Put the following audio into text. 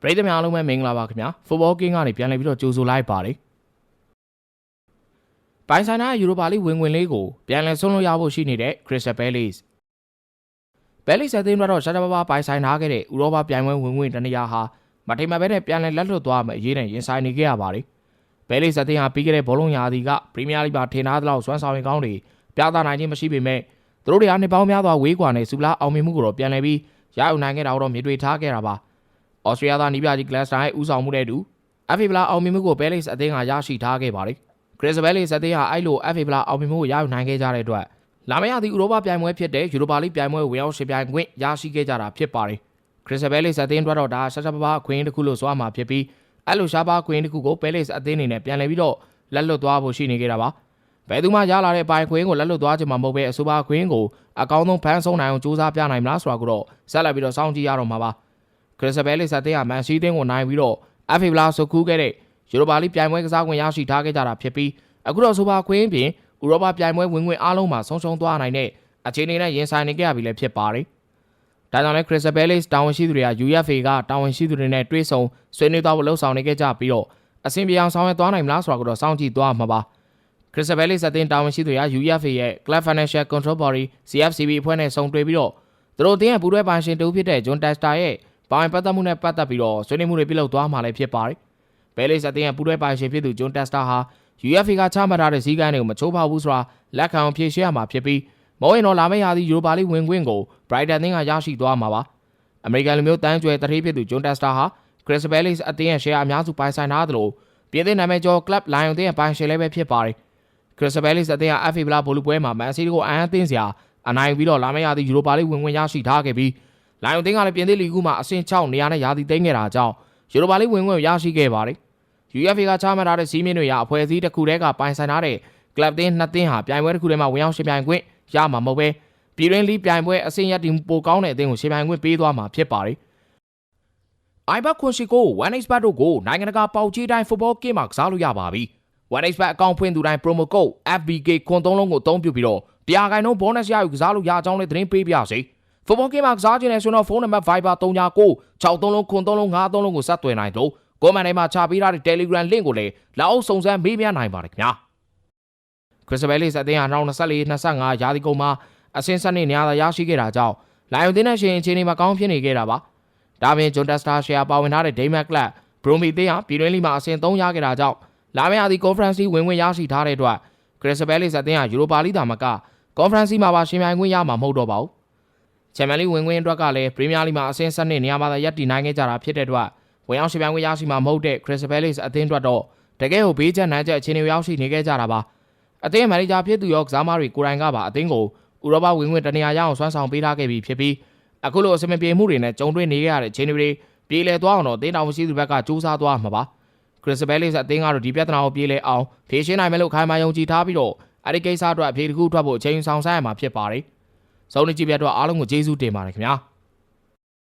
ပရိသတ်များအားလုံးပဲမင်္ဂလာပါခင်ဗျာဖူဘောကင်းကနေပြန်လည်ပြီးတော့ကြိုဆိုလိုက်ပါတယ်ပိုင်ဆိုင်နာယူရိုပါလိဝင်ဝင်လေးကိုပြန်လည်ဆုံးလို့ရဖို့ရှိနေတဲ့ Crystal Palace Palace အသင်းတော့ရှားရှားပါးပါးပိုင်ဆိုင်ထားခဲ့တဲ့ဥရောပပြိုင်ပွဲဝင်ဝင်တနေရာဟာမထိမ့်မပဲနဲ့ပြန်လည်လက်လွတ်သွားမယ်အရေးနဲ့ရင်ဆိုင်နေခဲ့ရပါတယ် Palace အသင်းဟာပြီးခဲ့တဲ့ဘောလုံးရာသီကပရီးမီးယားလိမှာထင်ထားသလောက်စွမ်းဆောင်ရည်ကောင်းတွေပြသနိုင်ခြင်းမရှိပေမဲ့သူတို့တွေကနှစ်ပေါင်းများစွာဝေးကွာနဲ့စူလာအောင်မြင်မှုကိုတော့ပြန်လည်ပြီးရယူနိုင်ခဲ့တာတော့မြင်တွေ့ထားခဲ့တာပါ ဩစတြေးလျသားနီးပြကြီးဂလတ်စတာရဲ့ဦးဆောင်မှုနဲ့အတူ FA ဗလာအောင်မြင်မှုကိုဘဲလိစ်အသင်းကရရှိထားခဲ့ပါတယ်။ခရစ်ဘဲလိစ်အသင်းဟာအဲ့လို FA ဗလာအောင်မြင်မှုကိုရယူနိုင်ခဲ့ကြတဲ့အတွက်လာမယ့်ရာသီဥရောပပြိုင်ပွဲဖြစ်တဲ့ယူရိုပါလိပြိုင်ပွဲဝင်ရောက်ရှင်ပြိုင်ခွင့်ရရှိခဲ့ကြတာဖြစ်ပါတယ်။ခရစ်ဘဲလိစ်အသင်းအတွက်တော့ဒါရှာရှာပါပါအခွင့်အရေးတစ်ခုလို့ဆိုရမှာဖြစ်ပြီးအဲ့လိုရှားပါအခွင့်အရေးတစ်ခုကိုဘဲလိစ်အသင်းအနေနဲ့ပြန်လည်ပြီးတော့လက်လွတ်သွားဖို့ရှိနေခဲ့တာပါ။ဘယ်သူမှရလာတဲ့ပိုင်ခွင့်ကိုလက်လွတ်သွားချင်မှာမဟုတ်ပဲအဆိုပါခွင့်ကိုအကောင်းဆုံးဖန်ဆုံးနိုင်အောင်စူးစမ်းပြနိုင်မလားဆိုတာကိုတော့ဆက်လက်ပြီးတော့စောင့်ကြည့်ရတော့မှာပါ။ ခရစ်ဘဲလစ်အသင်းကမန်စီးတင်းကိုနိုင်ပြီးတော့အဖေဗလာဆိုကူးခဲ့တဲ့ယူရိုပါလိပြိုင်ပွဲကစားခွင့်ရရှိထားခဲ့ကြတာဖြစ်ပြီးအခုတော့ဆိုပါခွင့်ပြင်ဥရောပပြိုင်ပွဲဝင်ခွင့်အားလုံးမှာဆုံးရှုံးသွားနိုင်တဲ့အခြေအနေနဲ့ရင်ဆိုင်နေကြရပြီလည်းဖြစ်ပါတယ်။ဒါကြောင့်လည်းခရစ်ဘဲလစ်တာဝန်ရှိသူတွေက UFA ကတာဝန်ရှိသူတွေနဲ့တွေ့ဆုံဆွေးနွေးသွားဖို့လှုံ့ဆော်နေခဲ့ကြပြီးတော့အဆင်ပြေအောင်ဆောင်ရွက်သွားနိုင်မလားဆိုတာကိုတော့စောင့်ကြည့်သွားမှာပါ။ခရစ်ဘဲလစ်အသင်းတာဝန်ရှိသူတွေက UFA ရဲ့ Club Financial Control Body CFCB အဖွဲ့နဲ့ဆုံတွေ့ပြီးတော့သူတို့အသင်းရဲ့ပူးတွဲပိုင်ရှင်တူဖြစ်တဲ့ John Testa ရဲ့ ပါဝင်ပတ်သက်မှုနဲ့ပတ်သက်ပြီးတော့ဆွေးနွေးမှုတွေပြုလုပ်သွားမှာလည်းဖြစ်ပါတယ်။ဘဲလစ်အသင်းရဲ့ပူးတွဲပိုင်ရှင်ဖြစ်သူ John Testa ဟာ UFA ကချမှတ်ထားတဲ့စည်းကမ်းတွေကိုမချိုးဖောက်ဘူးဆိုတာလက်ခံအောင်ဖြေရှင်းရမှာဖြစ်ပြီးမော်ရင်တော်လာမယ့်ရာသီယူရိုပါလိဝင်ခွင့်ကို Brighton အသင်းကရရှိသွားမှာပါ။အမေရိကန်လူမျိုးတန်းကျွယ်တတိဖြစ်သူ John Testa ဟာ Chris Bellis အသင်းရဲ့ share အများစုပိုင်ဆိုင်ထားသလိုပြည်သစ်နာမည်ကျော် Club Lion အသင်းရဲ့ပိုင်ရှင်လည်းပဲဖြစ်ပါတယ်။ Chris Bellis အသင်းက FA ဘလာဘောလူပွဲမှာမန်စီးတီကိုအန်အသင်းစရာအနိုင်ပြီးတော့လာမယ့်ရာသီယူရိုပါလိဝင်ခွင့်ရရှိထားခဲ့ပြီး လိုင်ယွန်သင်းကလည်းပြင်သစ်လီဂူမှာအဆင့်6နေရာနဲ့ရာသီသိမ်းခဲ့တာကြောင့်ယူရိုပါလိဝင်ခွင့်ရရှိခဲ့ပါတယ်။ UEFA ကချမှတ်ထားတဲ့စီးမင်းတွေရအဖွဲ့အစည်းတစ်ခုတည်းကပိုင်ဆိုင်ထားတဲ့ကလပ်သင်းနှစ်သင်းဟာပြိုင်ပွဲတစ်ခုထဲမှာဝင်ရောက်ရှင်ပြိုင်ခွင့်ရမှာမဟုတ်ပဲပြည်တွင်းလီပြိုင်ပွဲအဆင့်ရတင်ပိုကောင်းတဲ့အသင်းကိုရှင်ပြိုင်ခွင့်ပေးသွားမှာဖြစ်ပါတယ်။ iBet ခွန်ရှိကို 1xbet တို့ကိုနိုင်ငံတကာပေါက်ကြီးတိုင်း football game မှာကစားလို့ရပါပြီ။ 1xbet အကောင့်ဖွင့်သူတိုင်း promo code FBK ခွန်သုံးလုံးကိုအသုံးပြုပြီးတော့တရားခိုင်နှုန်း bonus ရယူကစားလို့ရအောင်လည်းသတင်းပေးပြစေ။ football game မှာကစားခြင်းနဲ့ဆိုတော့ဖုန်းနံပါတ် Viber 39 63လုံးခွန်သုံးလုံး53လုံးကိုဆက်သွယ်နိုင်လို့ကိုမန်ထဲမှာချပေးထားတဲ့ Telegram link ကိုလည်းလာအောင်စုံစမ်းမေးမြန်းနိုင်ပါတယ်ခင်ဗျာ။ Crystal Palace အသင်းဟာ2024 25ရာသီကုန်မှာအဆင့်ဆက်နေနေရာသာရရှိခဲ့တာကြောင့်လိုင်ယွန်သင်းနဲ့ရှင်အခြေအနေမှာကောင်းဖြစ်နေခဲ့တာပါ။ဒါပြင်ဂျွန်တက်စတာရှယ်ယာပါဝင်ထားတဲ့ဒိမတ်ကလပ်ဘရိုမီသင်းဟာပြည်တွင်းလီမှာအဆင့်3ရခဲ့တာကြောင့်လာမယ့်ရာသီကွန်ဖရင့်စီဝင်ဝင်ရရှိထားတဲ့အတွက် Crystal Palace အသင်းဟာယူရိုပါလိသာမကကွန်ဖရင့်စီမှာပါရှင်ပြိုင်ခွင့်ရမှာမဟုတ်တော့ပါဘူး။ ချန်ပီယံလိဝင်ခွင့်အတွက်ကလည်းပရီးမီးယားလိမှာအဆင့်7နေရာမှာသာရပ်တည်နိုင်ခဲ့ကြတာဖြစ်တဲ့အတွက်ဝင်ရောက်ရှင်ပြိုင်ခွင့်ရရှိမှာမဟုတ်တဲ့ Crystal Palace အသင်းအတွက်တော့တကယ်ကိုဘေးကျနိုင်ချက်အခြေအနေရောက်ရှိနေခဲ့ကြတာပါ။အသင်းမန်နေဂျာဖြစ်သူရောကစားမတွေကိုယ်တိုင်ကပါအသင်းကိုဥရောပဝင်ခွင့်တနေရာရအောင်ဆွမ်းဆောင်ပေးထားခဲ့ပြီးဖြစ်ပြီးအခုလိုအစမပြေမှုတွေနဲ့ကြုံတွေ့နေရတဲ့အခြေအနေတွေပြေလည်သွားအောင်တော့တင်းတောင်မရှိသူဘက်ကစူးစမ်းသွားမှာပါခရစ်စဘဲလစ်အသင်းကတော့ဒီပြဿနာကိုပြေလည်အောင်ဖြေရှင်းနိုင်မယ်လို့ခိုင်မာယုံကြည်ထားပြီးတော့အဲ့ဒီကိစ္စအတွက်အဖြေတစ်ခုထွက်ဖို့အချိန်ဆောင်ဆိုင်ရမှာဖြစ်ပါတယ်။ စုံနေကြည့်ပြတော့အားလုံးကိုကျေးဇူးတင်ပါတယ်ခင်ဗျာ။